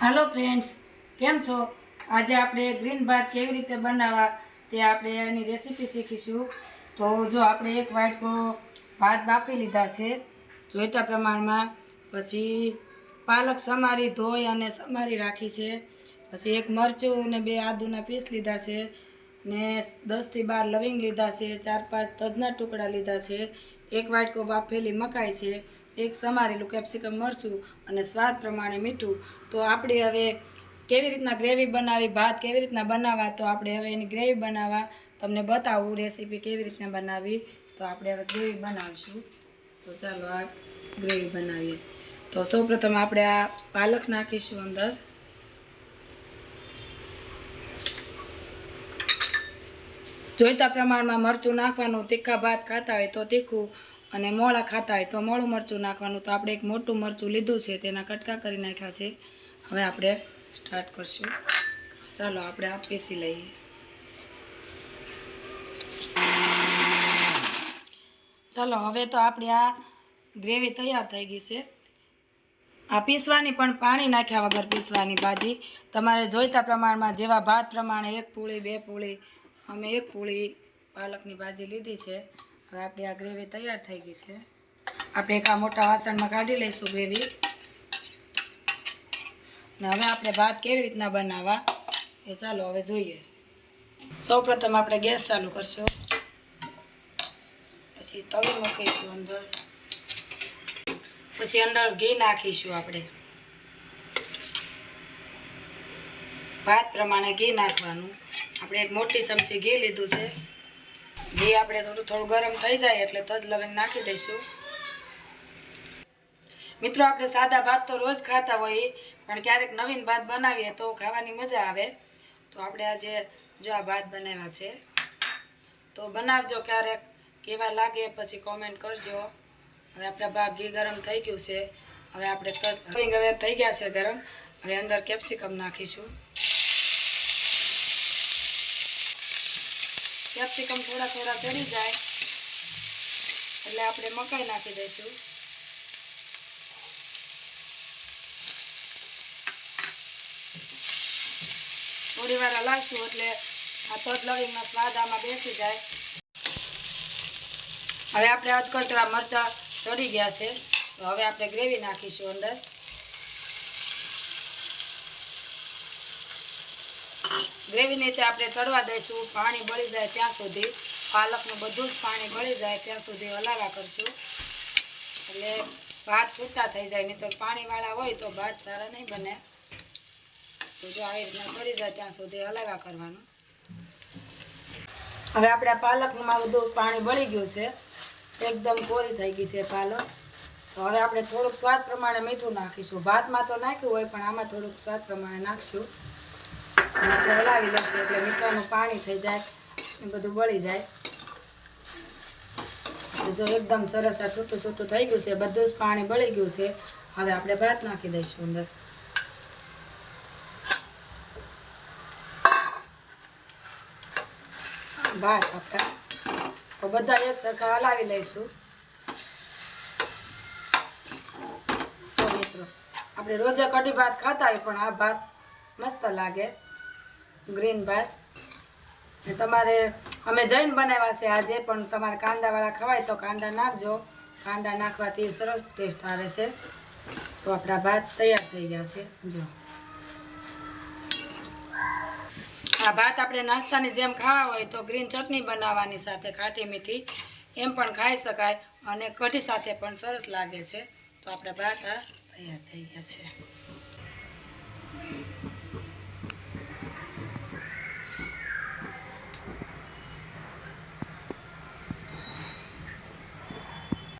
હાલો friends કેમ છો? આજે આપણે ગ્રીન ભાત કેવી રીતે બનાવવા તે આપણે એની રેસીપી શીખીશું. તો જો આપણે એક વાટકો ભાત બાફી લીધા છે, જોઈતા પ્રમાણમાં પછી પાલક સમારી, ધોઈ અને સમારી રાખી છે. પછી એક મરચું અને બે આદુના પીસ લીધા છે. ને દસથી બાર લવિંગ લીધા છે, ચાર પાંચ તજના ટુકડા લીધા છે, એક વાટકો વાફેલી મકાઈ છે, એક સમારેલું કેપ્સિકમ મરચું અને સ્વાદ પ્રમાણે મીઠું. તો આપણે હવે કેવી રીતના ગ્રેવી બનાવી, ભાત કેવી રીતના બનાવવા, તો આપણે હવે એની ગ્રેવી બનાવવા. તમને બતાવું રેસીપી કેવી રીતના બનાવી. તો આપણે હવે ગ્રેવી બનાવીશું. તો ચાલો આ ગ્રેવી બનાવીએ. તો સૌપ્રથમ આપણે આ પાલક નાખીશું અંદર. જોઈતા પ્રમાણમાં મરચું નાખવાનું તીખા ભાત ખાતા હોય તો તીખું અને મોળા ખાતા હોય તો મોળું મરચું નાખવાનું. તો આપણે એક મોટું મરચું લીધું છે, તેના કટકા કરી નાખ્યા છે. હવે આપણે સ્ટાર્ટ કરશું. ચાલો આપણે આ પીસી લઈએ. ચાલો, હવે તો આપણી આ ગ્રેવી તૈયાર થઈ ગઈ છે. આ પીસવાની પણ પાણી નાખ્યા વગર પીસવાની ભાજી. તમારે જોઈતા પ્રમાણમાં જેવા ભાત પ્રમાણે એક પૂળી, બે પૂળી અમે એક પૂળી પાલકની ભાજી લીધી છે. હવે આપણી આ ગ્રેવી તૈયાર થઈ ગઈ છે. આપણે એક આ મોટા વાસણમાં કાઢી લઈશું ગ્રેવી. ને હવે આપણે ભાત કેવી રીતના બનાવવા એ ચાલો હવે જોઈએ. સૌપ્રથમ આપણે ગેસ ચાલુ કરશું. પછી તવી મૂકીશું અંદર. પછી અંદર ઘી નાખીશું આપણે. ભાત પ્રમાણે ઘી નાખવાનું. આપણે એક મોટી ચમચી ઘી લીધું છે. ઘી આપણે થોડું થોડું ગરમ થઈ જાય એટલે તજ લવિંગ નાખી દઈશું. મિત્રો, આપણે સાદા ભાત તો રોજ ખાતા હોઈએ પણ ક્યારેક નવીન ભાત બનાવીએ તો ખાવાની મજા આવે. તો આપણે આજે જો આ ભાત બનાવ્યા છે, તો બનાવજો ક્યારેક, કેવા લાગે પછી કોમેન્ટ કરજો. હવે આપણા ભાગ ઘી ગરમ થઈ ગયું છે. હવે આપણે તજ હવે થઈ ગયા છે ગરમ. હવે અંદર કેપ્સિકમ નાખીશું. કેપ્સિકમ થોડા થોડા ચડી જાય. એટલે આપણે મકાઈ નાખી દઈશું. થોડી વાર હલાવશું એટલે આ તદ લવિંગનો સ્વાદ આમાં બેસી જાય. હવે આપણે અધકચરા મરચાં ચડી ગયા છે. તો હવે આપણે ગ્રેવી નાખીશું અંદર. ગ્રેવીને તે આપણે ચડવા દઈશું. પાણી બળી જાય ત્યાં સુધી. પાલકનું બધું જ પાણી બળી જાય ત્યાં સુધી હલાવા કરશું. એટલે ભાત છૂટા થઈ જાય નહીં તો પાણીવાળા હોય તો ભાત સારા નહીં બને. તો જો આવી રીતના ચડી જાય ત્યાં સુધી હલાવા કરવાનું. હવે આપણે પાલકમાં બધું પાણી બળી ગયું છે. એકદમ કોરી થઈ ગઈ છે પાલક. તો હવે આપણે થોડુંક સ્વાદ પ્રમાણે મીઠું નાખીશું. ભાતમાં તો નાખ્યું હોય, પણ આમાં થોડુંક સ્વાદ પ્રમાણે નાખશું. અને હલાવી લઈશું એટલે મીઠાનું પાણી થઈ જાય એ બધું બળી જાય. જો એકદમ સરસ આ છૂટું છૂટું થઈ ગયું છે, બધું જ પાણી બળી ગયું છે, હવે આપણે ભાત નાખી દઈશું અંદર. ભાત આપણા તો બધા એક સરખા હલાવી લઈશું. મિત્રો, આપણે રોજે કઢી ભાત ખાતા હોય પણ આ ભાત મસ્ત લાગે. ગ્રીન ભાત. ને તમારે, અમે જૈન બનાવ્યા છે આજે, પણ તમારે કાંદાવાળા ખવાય તો કાંદા નાખજો. કાંદા નાખવાથી સરસ ટેસ્ટ આવે છે. તો આપણા ભાત તૈયાર થઈ ગયા છે. જો. આ ભાત આપણે નાસ્તાની જેમ ખાવા હોય તો ગ્રીન ચટણી બનાવવાની સાથે ખાટી મીઠી એમ પણ ખાઈ શકાય અને કઢી સાથે પણ સરસ લાગે છે. તો આપણે ભાત આ તૈયાર થઈ ગયા છે.